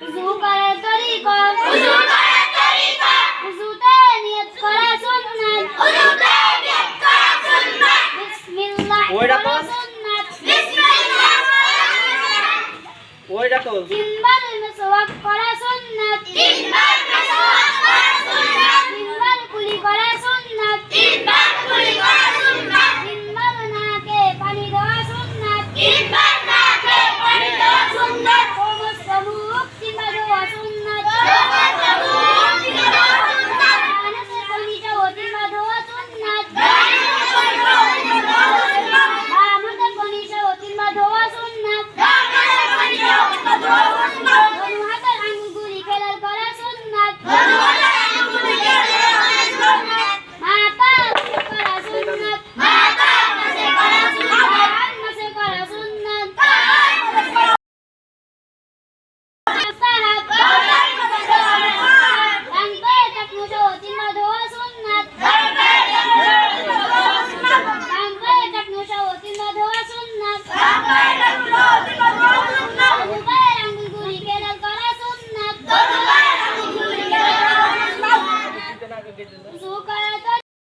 উযু করার তরিকা উযু করার তরিকা উযুতে নিয়ত করা সুন্নাত। উযুতে নিয়ত করা সুন্নাত। বিসমিল্লাহ ওইটা তো- সুন্নাত। বিসমিল্লাহ ওইটা তো তিনবার মিসওয়াক করা সুন্নাত। তিনবার মিসওয়াক করা সুন্নাত। তিনবার কুলি করা সুন্নাত। তিনবার কুলি করা সুন্নাত। তিনবার নাকে পানি দেওয়া সুন্নাত। তিনবার そうから